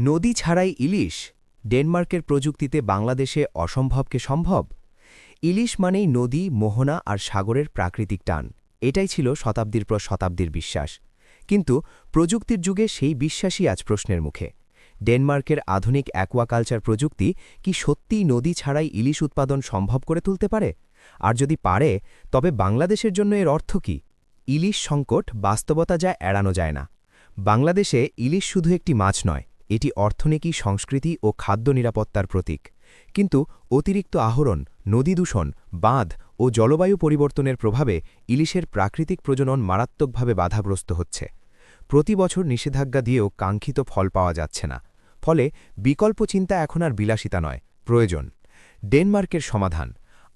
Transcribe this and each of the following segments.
নদী ছাড়াই ইলিশ ডেনমার্কের প্রযুক্তিতে বাংলাদেশে অসম্ভবকে সম্ভব? ইলিশ মানেই নদী, মোহনা আর সাগরের প্রাকৃতিক টান। এটাই ছিল শতাব্দীর পর শতাব্দীর বিশ্বাস। কিন্তু প্রযুক্তির যুগে সেই বিশ্বাসই আজ প্রশ্নের মুখে। ডেনমার্কের আধুনিক অ্যাকোয়াকালচার প্রযুক্তি কি সত্যিই নদী ছাড়াই ইলিশ উৎপাদন সম্ভব করে তুলতে পারে? আর যদি পারে, তবে বাংলাদেশের জন্য এর অর্থ কি? ইলিশ সংকট বাস্তবতা যা এড়ানো যায় না। বাংলাদেশে ইলিশ শুধু একটি মাছ নয় এটি অর্থনীতি, সংস্কৃতি ও খাদ্য নিরাপত্তার প্রতীক। কিন্তু অতিরিক্ত আহরণ, নদী দূষণ, বাঁধ ও জলবায়ু পরিবর্তনের প্রভাবে ইলিশের প্রাকৃতিক প্রজনন মারাত্মকভাবে বাধাগ্রস্ত হচ্ছে। প্রতি বছর নিষেধাজ্ঞা দিয়েও কাঙ্ক্ষিত ফল পাওয়া যাচ্ছে না। ফলে বিকল্প চিন্তা এখন আর বিলাসিতা নয়। প্রয়োজন। ডেনমার্কের সমাধান।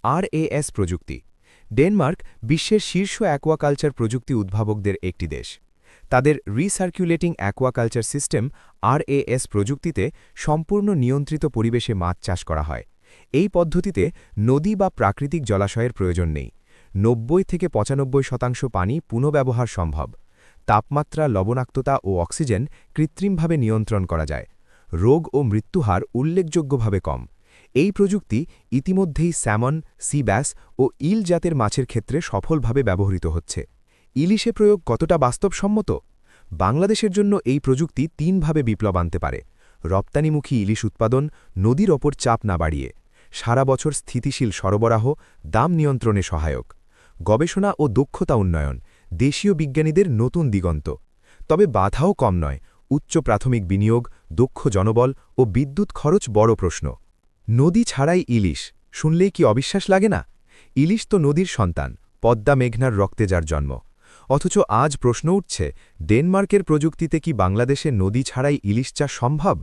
আরএএস প্রযুক্তি। ডেনমার্ক বিশ্বের শীর্ষ অ্যাকোয়াকালচার প্রযুক্তি উদ্ভাবকদের একটি দেশ। তাদের রিসার্কুলেটিং অ্যাকোয়াকালচার সিস্টেম আরএএস প্রযুক্তিতে সম্পূর্ণ নিয়ন্ত্রিত পরিবেশে মাছ চাষ করা হয়। এই পদ্ধতিতে নদী বা প্রাকৃতিক জলাশয়ের প্রয়োজন নেই। নব্বই থেকে পঁচানব্বই শতাংশ পানি পুনঃব্যবহার সম্ভব। তাপমাত্রা, লবণাক্ততা ও অক্সিজেন কৃত্রিমভাবে নিয়ন্ত্রণ করা যায়। রোগ ও মৃত্যুহার উল্লেখযোগ্যভাবে কম। এই প্রযুক্তি ইতিমধ্যেই স্যামন, সিব্যাস ও ইল জাতের মাছের ক্ষেত্রে সফলভাবে ব্যবহৃত হচ্ছে। ইলিশে প্রয়োগ কতটা বাস্তবসম্মত? বাংলাদেশের জন্য এই প্রযুক্তি তিনভাবে বিপ্লব আনতে পারে। রপ্তানিমুখী ইলিশ উৎপাদন নদীর ওপর চাপ না বাড়িয়ে, সারা বছর স্থিতিশীল সরবরাহ, দাম নিয়ন্ত্রণে সহায়ক। গবেষণা ও দক্ষতা উন্নয়ন, দেশীয় বিজ্ঞানীদের নতুন দিগন্ত। তবে বাধাও কম নয়, উচ্চ প্রাথমিক বিনিয়োগ, দক্ষ জনবল ও বিদ্যুৎ খরচ বড় প্রশ্ন। নদী ছাড়াই ইলিশ, শুনলেই কি অবিশ্বাস লাগে না? ইলিশ তো নদীর সন্তান, পদ্মা মেঘনার রক্তে যার জন্ম। অথচ আজ প্রশ্ন উঠছে ডেনমার্কের প্রযুক্তিতে কি বাংলাদেশে নদী ছাড়াই ইলিশ চাষ সম্ভব?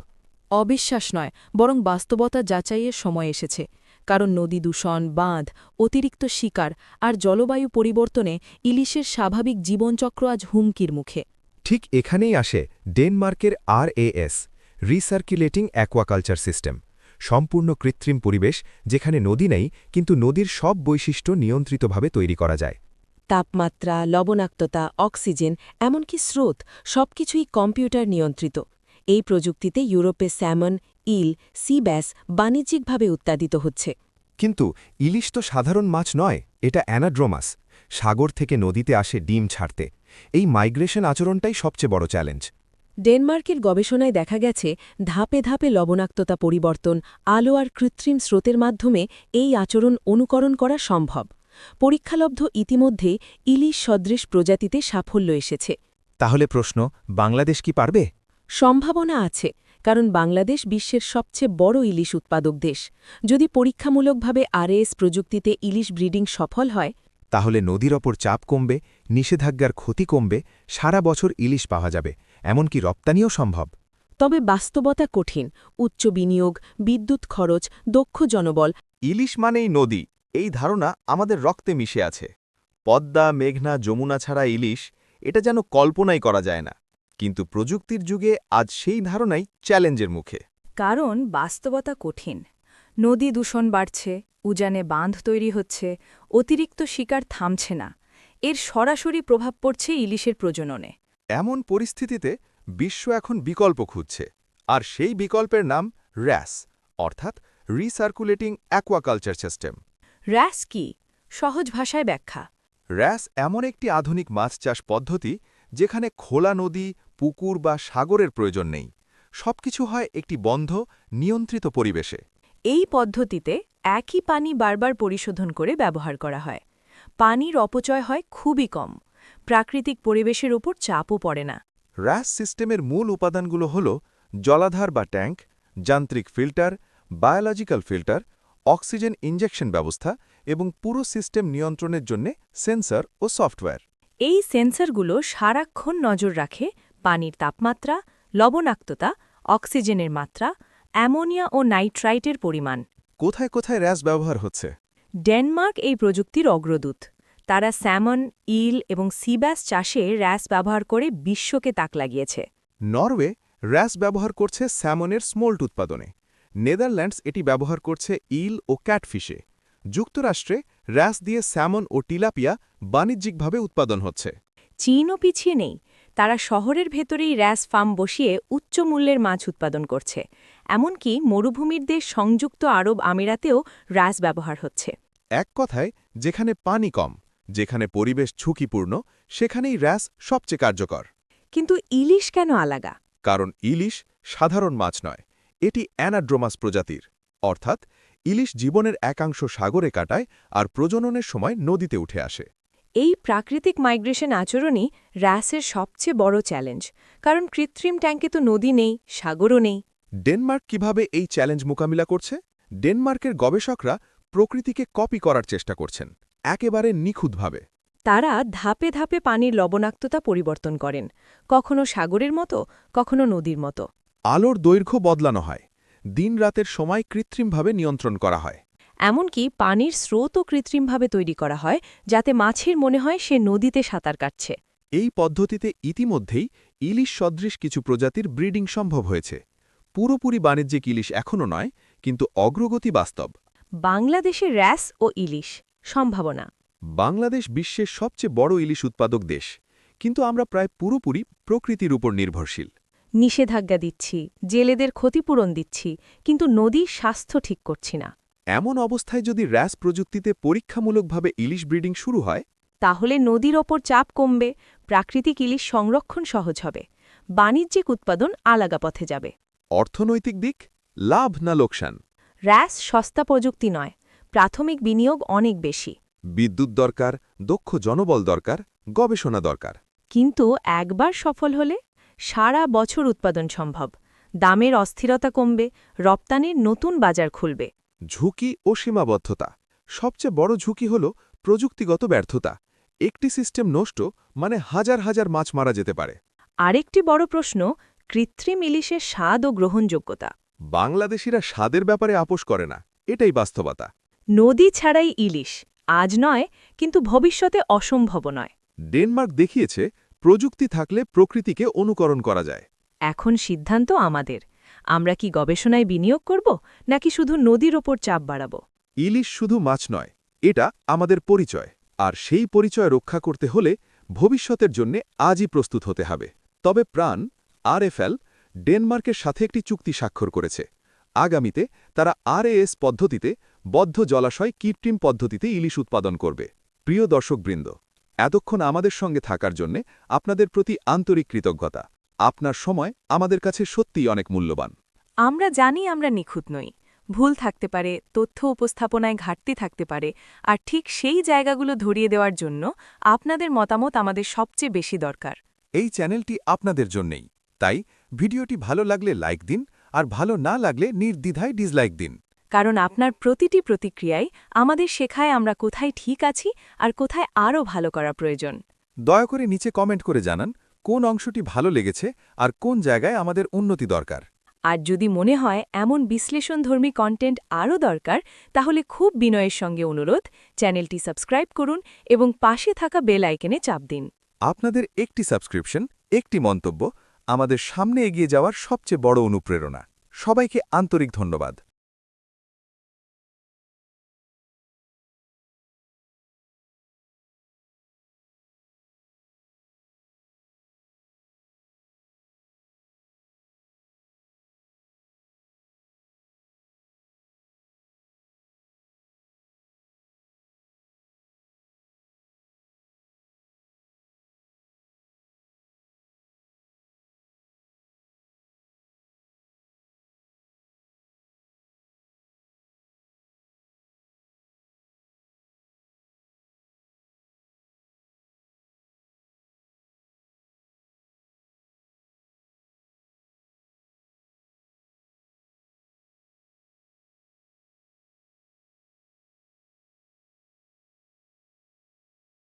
অবিশ্বাস নয় বরং বাস্তবতা যাচাইয়ের সময় এসেছে। কারণ নদী দূষণ বাঁধ অতিরিক্ত শিকার আর জলবায়ু পরিবর্তনে ইলিশের স্বাভাবিক জীবনচক্র আজ হুমকির মুখে। ঠিক এখানেই আসে ডেনমার্কের আর আরএএস রিসার্কুলেটিং অ্যাকোয়াকালচার সিস্টেম সম্পূর্ণ কৃত্রিম পরিবেশ যেখানে নদী নেই কিন্তু নদীর সব বৈশিষ্ট্য নিয়ন্ত্রিতভাবে তৈরি করা যায়। তাপমাত্রা লবণাক্ততা অক্সিজেন এমনকি স্রোত সবকিছুই কম্পিউটার নিয়ন্ত্রিত। এই প্রযুক্তিতে ইউরোপে স্যামন ইল সি ব্যাস বাণিজ্যিকভাবে উৎপাদিত হচ্ছে। কিন্তু ইলিশ তো সাধারণ মাছ নয় এটা অ্যানাড্রোমাস। সাগর থেকে নদীতে আসে ডিম ছাড়তে। এই মাইগ্রেশন আচরণটাই সবচেয়ে বড় চ্যালেঞ্জ। ডেনমার্কের গবেষণায় দেখা গেছে ধাপে ধাপে লবণাক্ততা পরিবর্তন আলো আর কৃত্রিম স্রোতের মাধ্যমে এই আচরণ অনুকরণ করা সম্ভব। পরীক্ষালব্ধ ইতিমধ্যে ইলিশ সদৃশ প্রজাতিতে সাফল্য এসেছে। তাহলে প্রশ্ন বাংলাদেশ কি পারবে? সম্ভাবনা আছে কারণ বাংলাদেশ বিশ্বের সবচেয়ে বড় ইলিশ উৎপাদক দেশ। যদি পরীক্ষামূলকভাবে আরএএস প্রযুক্তিতে ইলিশ ব্রিডিং সফল হয় তাহলে নদীর ওপর চাপ কমবে নিষেধাজ্ঞার ক্ষতি কমবে সারা বছর ইলিশ পাওয়া যাবে এমনকি রপ্তানিও সম্ভব। তবে বাস্তবতা কঠিন উচ্চ বিনিয়োগ বিদ্যুৎ খরচ দক্ষ জনবল। ইলিশ মানেই নদী। এই ধারণা আমাদের রক্তে মিশে আছে। পদ্মা মেঘনা যমুনা ছাড়া ইলিশ এটা যেন কল্পনাই করা যায় না। কিন্তু প্রযুক্তির যুগে আজ সেই ধারণাই চ্যালেঞ্জের মুখে। কারণ বাস্তবতা কঠিন। নদী দূষণ বাড়ছে উজানে বাঁধ তৈরি হচ্ছে অতিরিক্ত শিকার থামছে না। এর সরাসরি প্রভাব পড়ছে ইলিশের প্রজননে। এমন পরিস্থিতিতে বিশ্ব এখন বিকল্প খুঁজছে আর সেই বিকল্পের নাম র্যাস অর্থাৎ রিসার্কুলেটিং অ্যাকোয়াকালচার সিস্টেম। র্যাস কি? সহজ ভাষায় ব্যাখ্যা। র্যাস এমন একটি আধুনিক মাছ চাষ পদ্ধতি যেখানে খোলা নদী পুকুর বা সাগরের প্রয়োজন নেই। সবকিছু হয় একটি বন্ধ নিয়ন্ত্রিত পরিবেশে। এই পদ্ধতিতে একই পানি বারবার পরিশোধন করে ব্যবহার করা হয়। পানির অপচয় হয় খুবই কম। প্রাকৃতিক পরিবেশের উপর চাপও পড়ে না। র্যাস সিস্টেমের মূল উপাদানগুলো হল জলাধার বা ট্যাঙ্ক যান্ত্রিক filter biological filter oxygen injection ব্যবস্থা এবং পুরো সিস্টেম নিয়ন্ত্রণের জন্য সেন্সর ও সফটওয়্যার। এই সেন্সরগুলো সারাক্ষণ নজর রাখে পানির তাপমাত্রা লবণাক্ততা অক্সিজেনের মাত্রা অ্যামোনিয়া ও নাইট্রাইটের পরিমাণ। কোথায় কোথায় র্যাস ব্যবহার হচ্ছে? ডেনমার্ক এই প্রযুক্তির অগ্রদূত। তারা স্যামন ইল এবং সিব্যাস চাষে র্যাস ব্যবহার করে বিশ্বকে তাক লাগিয়েছে। নরওয়ে র্যাস ব্যবহার করছে স্যামনের স্মোল্ট উৎপাদনে। নেদারল্যান্ডস এটি ব্যবহার করছে ইল ও ক্যাটফিশে। যুক্তরাষ্ট্রে র্যাস দিয়ে স্যামন ও টিলাপিয়া বাণিজ্যিকভাবে উৎপাদন হচ্ছে। চীনও পিছিয়ে নেই। তারা শহরের ভেতরেই র্যাস ফার্ম বসিয়ে উচ্চ মূল্যের মাছ উৎপাদন করছে। এমনকি মরুভূমির দেশ সংযুক্ত আরব আমিরাতেও র্যাস ব্যবহার হচ্ছে। এক কথায় যেখানে পানি কম যেখানে পরিবেশ ঝুঁকিপূর্ণ সেখানেই র্যাস সবচেয়ে কার্যকর। কিন্তু ইলিশ কেন আলাগা? কারণ ইলিশ সাধারণ মাছ নয়। এটি অ্যানাড্রোমাস প্রজাতির অর্থাৎ ইলিশ জীবনের একাংশ সাগরে কাটায় আর প্রজননের সময় নদীতে উঠে আসে। এই প্রাকৃতিক মাইগ্রেশন আচরণই র্যাসের সবচেয়ে বড় চ্যালেঞ্জ কারণ কৃত্রিম ট্যাঙ্কে তো নদী নেই সাগরও নেই। ডেনমার্ক কীভাবে এই চ্যালেঞ্জ মোকাবিলা করছে? ডেনমার্কের গবেষকরা প্রকৃতিকে কপি করার চেষ্টা করছেন একেবারে নিখুঁতভাবে। তারা ধাপে ধাপে পানির লবণাক্ততা পরিবর্তন করেন কখনো সাগরের মতো কখনো নদীর মতো। আলোর দৈর্ঘ্য বদলানো হয়। দিন রাতের সময় কৃত্রিমভাবে নিয়ন্ত্রণ করা হয়। এমনকি পানির স্রোতও কৃত্রিমভাবে তৈরি করা হয় যাতে মাছের মনে হয় সে নদীতে সাঁতার কাটছে। এই পদ্ধতিতে ইতিমধ্যেই ইলিশ সদৃশ কিছু প্রজাতির ব্রিডিং সম্ভব হয়েছে। পুরোপুরি বাণিজ্যিক ইলিশ এখনও নয় কিন্তু অগ্রগতি বাস্তব। বাংলাদেশে র্যাস ও ইলিশ সম্ভাবনা। বাংলাদেশ বিশ্বের সবচেয়ে বড় ইলিশ উৎপাদক দেশ কিন্তু আমরা প্রায় পুরোপুরি প্রকৃতির উপর নির্ভরশীল। নিষেধাজ্ঞা দিচ্ছি জেলেদের ক্ষতিপূরণ দিচ্ছি কিন্তু নদীর স্বাস্থ্য ঠিক করছি না। এমন অবস্থায় যদি র্যাস প্রযুক্তিতে পরীক্ষামূলকভাবে ইলিশ ব্রিডিং শুরু হয়? তাহলে নদীর ওপর চাপ কমবে প্রাকৃতিক ইলিশ সংরক্ষণ সহজ হবে বাণিজ্যিক উৎপাদন আলাগা পথে যাবে। অর্থনৈতিক দিক? লাভ না লোকসান? র্যাস সস্তা প্রযুক্তি নয় প্রাথমিক বিনিয়োগ অনেক বেশি। বিদ্যুৎ দরকার দক্ষ জনবল দরকার গবেষণা দরকার। কিন্তু একবার সফল হলে সারা বছর উৎপাদন সম্ভব। দামের অস্থিরতা কমবে রপ্তানির নতুন বাজার খুলবে। ঝুঁকি ও সীমাবদ্ধতা। সবচেয়ে বড় ঝুঁকি হল প্রযুক্তিগত ব্যর্থতা। একটি সিস্টেম নষ্ট মানে হাজার হাজার মাছ মারা যেতে পারে। আরেকটি বড় প্রশ্ন কৃত্রিম ইলিশের স্বাদ ও গ্রহণযোগ্যতা। বাংলাদেশিরা স্বাদের ব্যাপারে আপোষ করে না এটাই বাস্তবতা। নদী ছাড়াই ইলিশ। আজ নয় কিন্তু ভবিষ্যতে অসম্ভব নয়। ডেনমার্ক দেখিয়েছে প্রযুক্তি থাকলে প্রকৃতিকে অনুকরণ করা যায়। এখন সিদ্ধান্ত আমাদের। আমরা কি গবেষণায় বিনিয়োগ করব নাকি শুধু নদীর ওপর চাপ বাড়াব? ইলিশ শুধু মাছ নয় এটা আমাদের পরিচয়। আর সেই পরিচয় রক্ষা করতে হলে ভবিষ্যতের জন্য আজই প্রস্তুত হতে হবে। তবে প্রাণ আরএফএল ডেনমার্কের সাথে একটি চুক্তি স্বাক্ষর করেছে। আগামীতে তারা আরএএস পদ্ধতিতে বদ্ধ জলাশয় কৃত্রিম পদ্ধতিতে ইলিশ উৎপাদন করবে। প্রিয় দর্শকবৃন্দ এতক্ষণ আমাদের সঙ্গে থাকার জন্য আপনাদের প্রতি আন্তরিক কৃতজ্ঞতা। আপনার সময় আমাদের কাছে সত্যিই অনেক মূল্যবান। আমরা জানি আমরা নিখুঁত নই। ভুল থাকতে পারে তথ্য উপস্থাপনায় ঘাটতি থাকতে পারে আর ঠিক সেই জায়গাগুলো ধরিয়ে দেওয়ার জন্য আপনাদের মতামত আমাদের সবচেয়ে বেশি দরকার। এই চ্যানেলটি আপনাদের জন্যেই। তাই ভিডিওটি ভালো লাগলে লাইক দিন আর ভালো না লাগলে নির্দ্বিধায় ডিসলাইক দিন। কারণ আপনার প্রতিটি প্রতিক্রিয়ায় আমাদের শেখায় আমরা কোথায় ঠিক আছি আর কোথায় আরও ভালো করা প্রয়োজন। দয়া করে নিচে কমেন্ট করে জানান কোন অংশটি ভালো লেগেছে আর কোন জায়গায় আমাদের উন্নতি দরকার। আর যদি মনে হয় এমন বিশ্লেষণধর্মী কন্টেন্ট আরও দরকার তাহলে খুব বিনয়ের সঙ্গে অনুরোধ চ্যানেলটি সাবস্ক্রাইব করুন এবং পাশে থাকা বেল আইকনে চাপ দিন। আপনাদের একটি সাবস্ক্রিপশন একটি মন্তব্য আমাদের সামনে এগিয়ে যাওয়ার সবচেয়ে বড় অনুপ্রেরণা। সবাইকে আন্তরিক ধন্যবাদ।